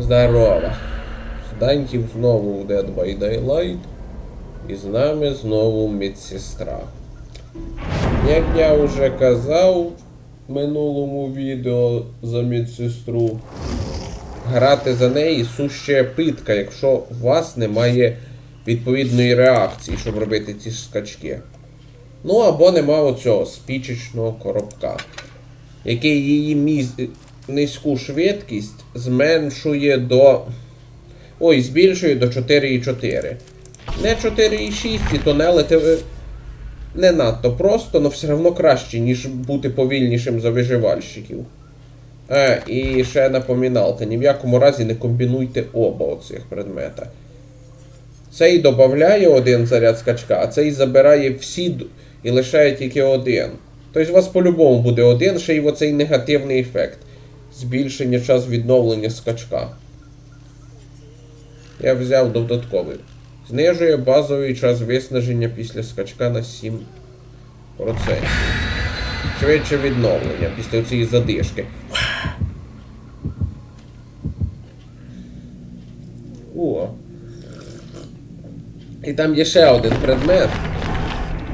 Здорово. З Даньків знову в Dead by Daylight. І з нами знову медсестра. Як я вже казав в минулому відео за медсестру, грати за неї суще питка, якщо у вас немає відповідної реакції, щоб робити ці скачки. Ну або нема оцього спічечного коробка, який її міз... низьку швидкість зменшує до. Ой, збільшує до 4,4. Не 4,6 і тунелити ви не надто просто, але все одно краще, ніж бути повільнішим за виживальщиків. Е, і ще напоміналка, ні в якому разі не комбінуйте оба оцих предмета. Цей додає один заряд скачка, а цей забирає всі і лишає тільки один. Тобто у вас по-любому буде один, ще й оцей негативний ефект. Збільшення час відновлення скачка. Я взяв додатковий. Знижує базовий час виснаження після скачка на 7%. Швидше відновлення після цієї задишки. О. І там є ще один предмет,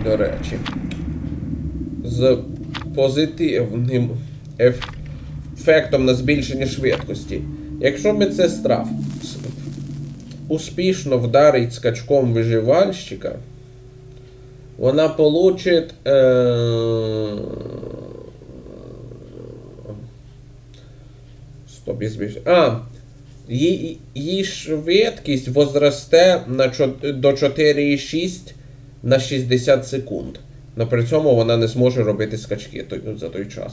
до речі, з позитивним еф- ефектом на збільшення швидкості. Якщо медсестра успішно вдарить скачком виживальщика, вона получить. Е... Стоп, я збільшую. А, її, її швидкість возросте на до 4,6 на 60 секунд. Но при цьому вона не зможе робити скачки за той час.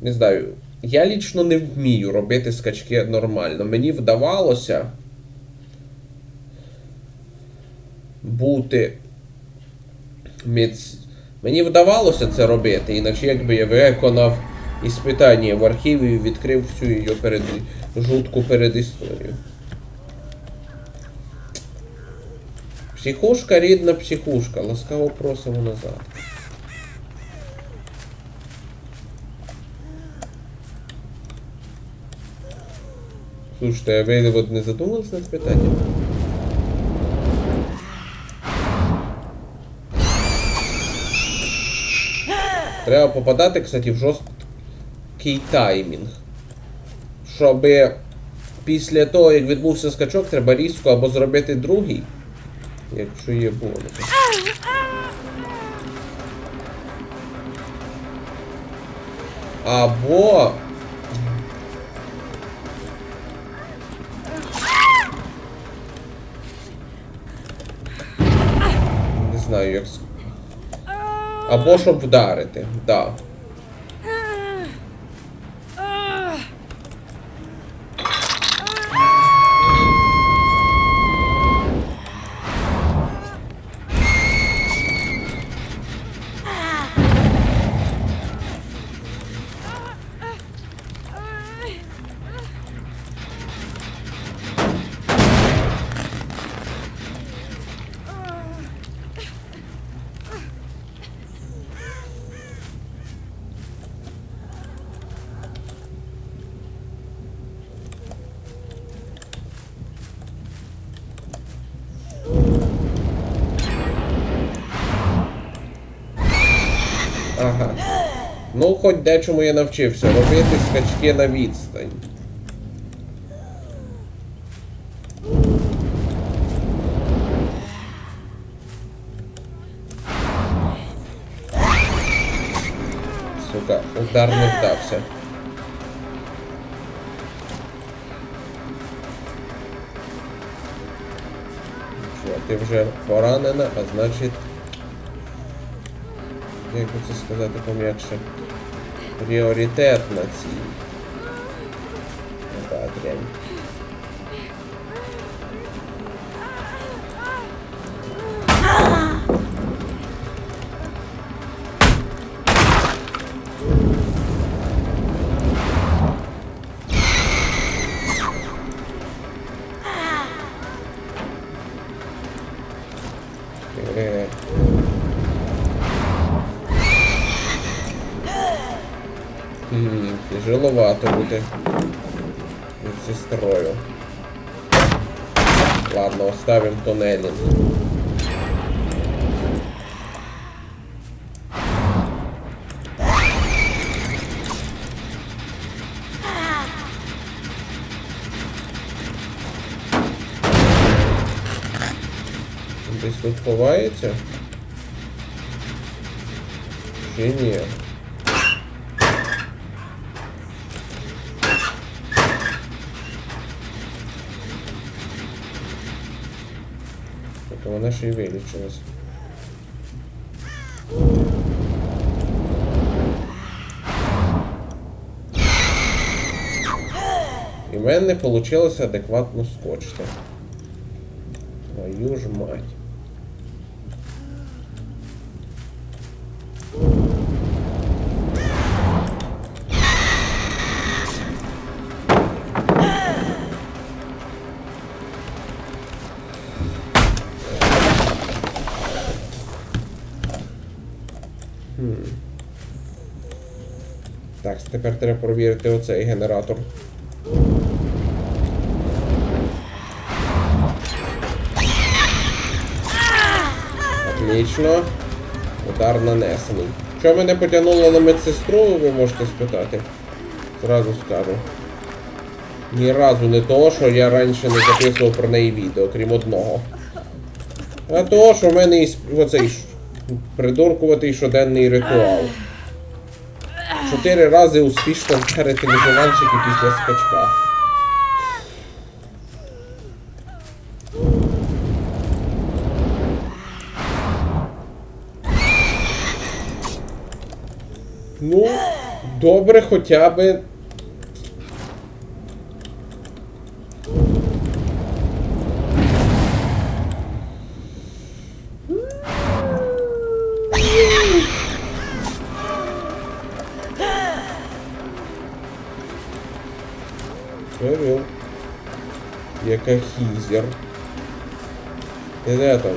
Не знаю. Я лічно не вмію робити скачки нормально. Мені вдавалося бути. Міц... Мені вдавалося це робити, іначе якби я виконав іспитання в архіві і відкрив всю її перед... жутку передісторію. Психушка, рідна психушка. Ласкаво просимо назад. Слушайте, а ви от не задумались над питанням? Треба попадати, кстати, в жорсткий таймінг. Щоб після того, як відбувся скачок, треба різко або зробити другий. Якщо є бонус. Або. Знаю, як. Або щоб вдарити. Да. Ну, хоч дечому я навчився робити скачки на відстань. Сука, удар не вдався. Що, ти вже поранена, а значить. Як би це сказати пом'якше? Пріоритет на цій. Така дрянь. Тяжеловато буде. медсестрою. Ладно, оставим туннелі. Десь тут ховається? Чи ні? Так вона ще й вилічилась. І в мене не вийшло адекватно скочити. Твою ж мать. Так, тепер треба провірити оцей генератор. Отлично. Удар нанесений. Що мене потягнуло на медсестру, ви можете спитати. Зразу скажу. Ні разу не того, що я раніше не записував про неї відео, крім одного. А того, що в мене і оцей придуркуватий щоденний ритуал. Чотири рази успішно вдарити виживальщики після скачка. Ну, добре хоча би. Яка хізер. Ти де там?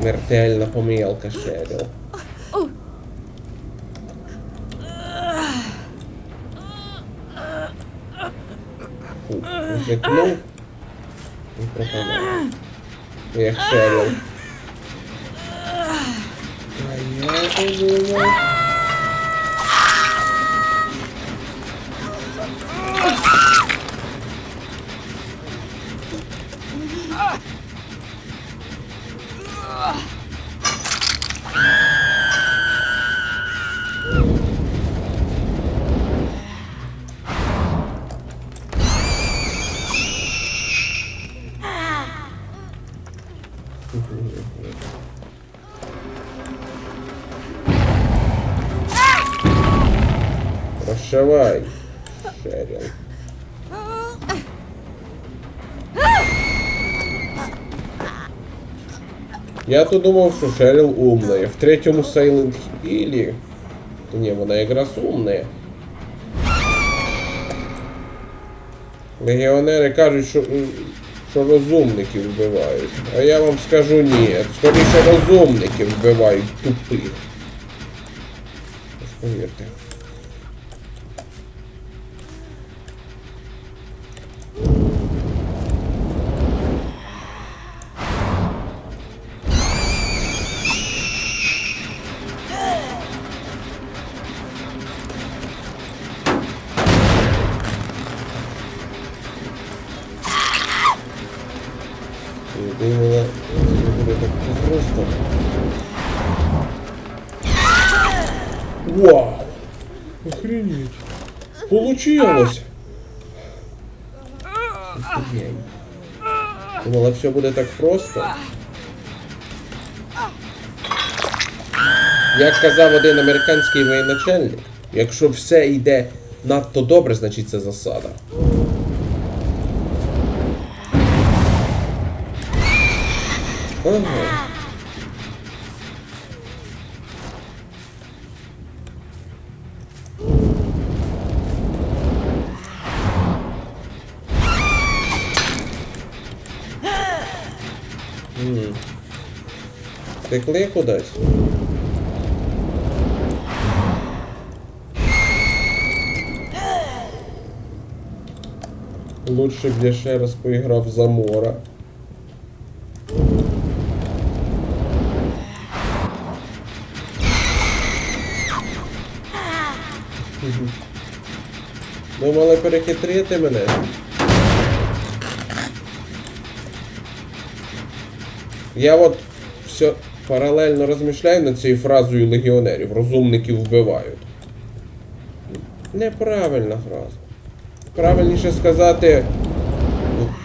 Смертельна помилка, Шеріл. Фу, Зикнув і пропадав. Як Шеріл. А Я то думав, що Шеріл умная. В третьому Silent Hill. Ні, вона якраз умная. Легіонери кажуть, що, що розумників вбивають. А я вам скажу ні. Скоріше розумників вбивають тупих. Повірте. Вау! Охренеть! Получилось! Думала, все буде так просто. Як казав один американський воєначальник, якщо все йде надто добре, значить це засада. Ага. Втекли кудись? Лучше б я ще раз поіграв за мора. Думали перехитрити мене. Я от все паралельно розмишляю над цією фразою легіонерів. Розумників вбивають. Неправильна фраза. Правильніше сказати,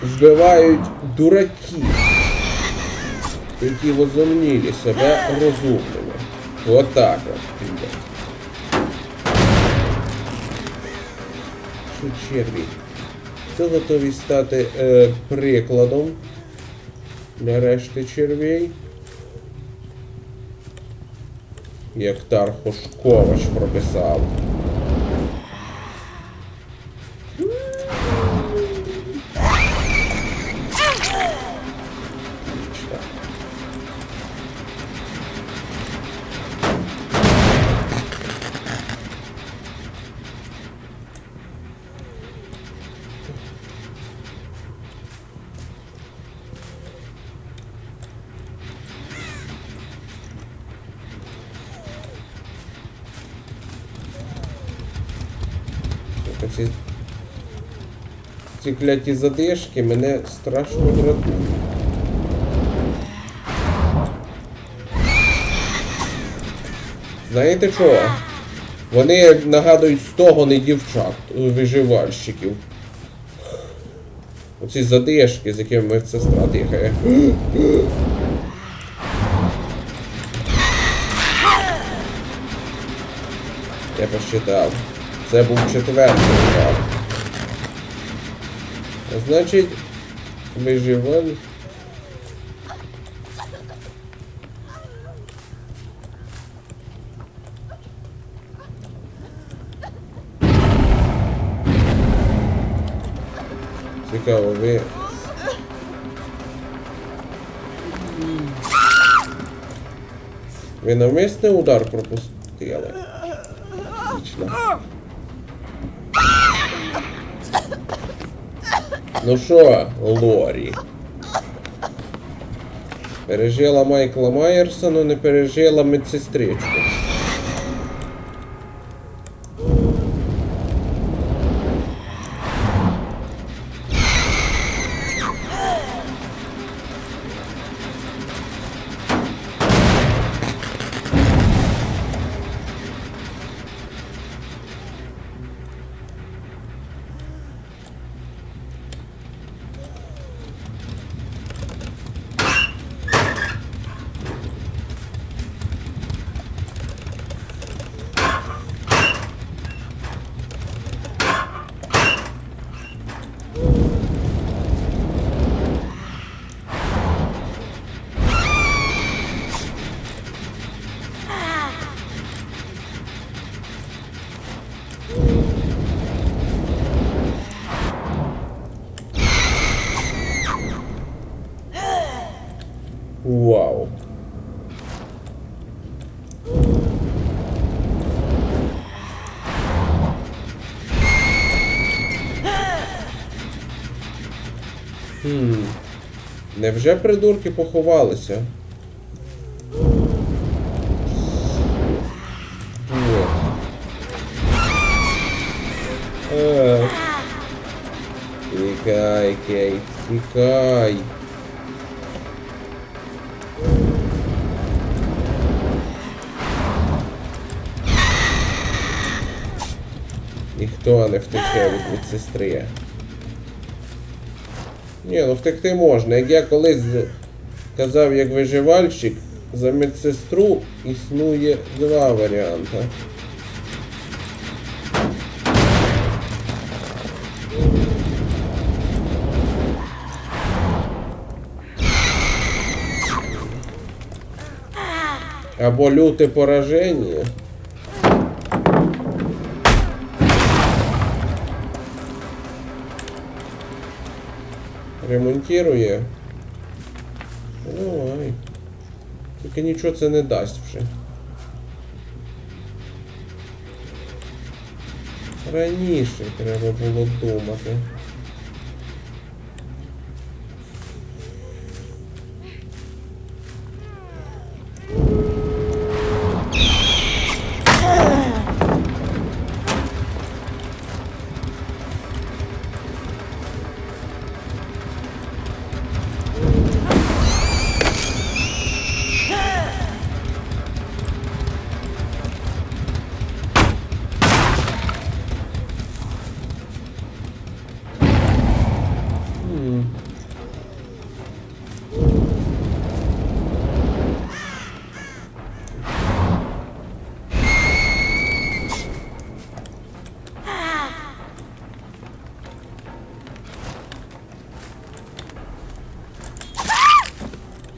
вбивають дураків, які возомнілі себе розумними. Отак от. Що черві? Хто готовий стати е, прикладом для решти червей? Як Тархошкович прописав. Ці, ці кляті задишки мене страшно дратують. Знаєте що? Вони нагадують стогони дівчат, е, виживальщиків. Оці задишки, з якими медсестра дихає. Я посчитав. Це був четвертий. А значить, виживаль. Цікаво, ви. Ви навмисне удар пропустили? Отлично. Ну що, Лорі? Пережила Майкла Майерса, но не пережила медсестричку. Вау. Хм. Невже придурки поховалися? Е. Тікай, Кейт, тікай. Ніхто не втече від медсестри. Ні, ну втекти можна. Як я колись казав як виживальщик, за медсестру існує два варіанти. Або люте пораження. Ремонтирує. Ой. Тільки нічого це не дасть вже. Раніше треба було думати.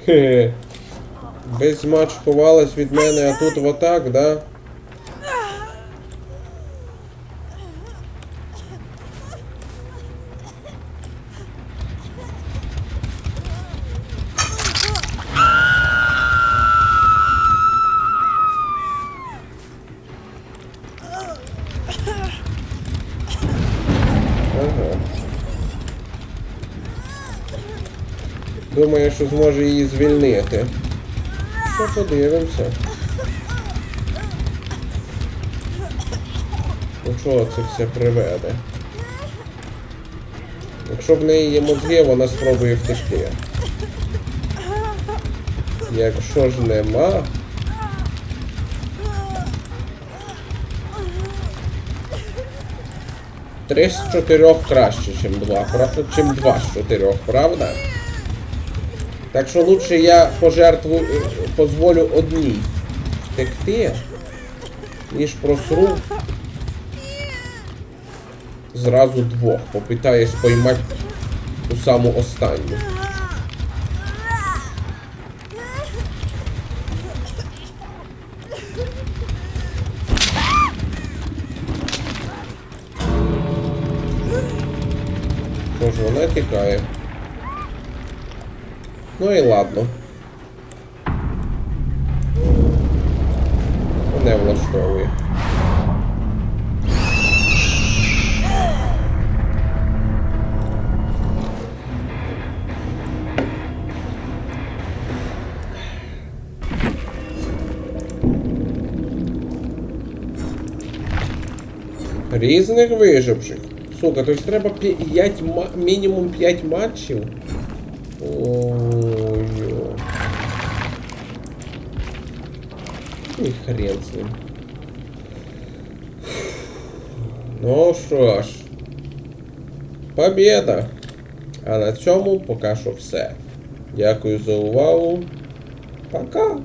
Хе-хе. Весь матч ховалась від мене, а тут в атак, да? Що зможе її звільнити. Що подивимося. До чого це все приведе? Якщо в неї є мозги, вона спробує втекти. Якщо ж нема. Три з чотирьох краще, чим два, чим два з чотирьох, правда? Так що лучше я пожертвую, е, позволю одній втекти, ніж просру зразу двох. Попитаюсь поймати ту саму останню. Що вона тікає. Ну і ладно. Не влаштовує. Різних виживших. Сука, то есть треба 5, мінімум 5 матчів. Ой. І хрен з ним. Ну що ж. Побєда! А на цьому поки що все. Дякую за увагу. Пока!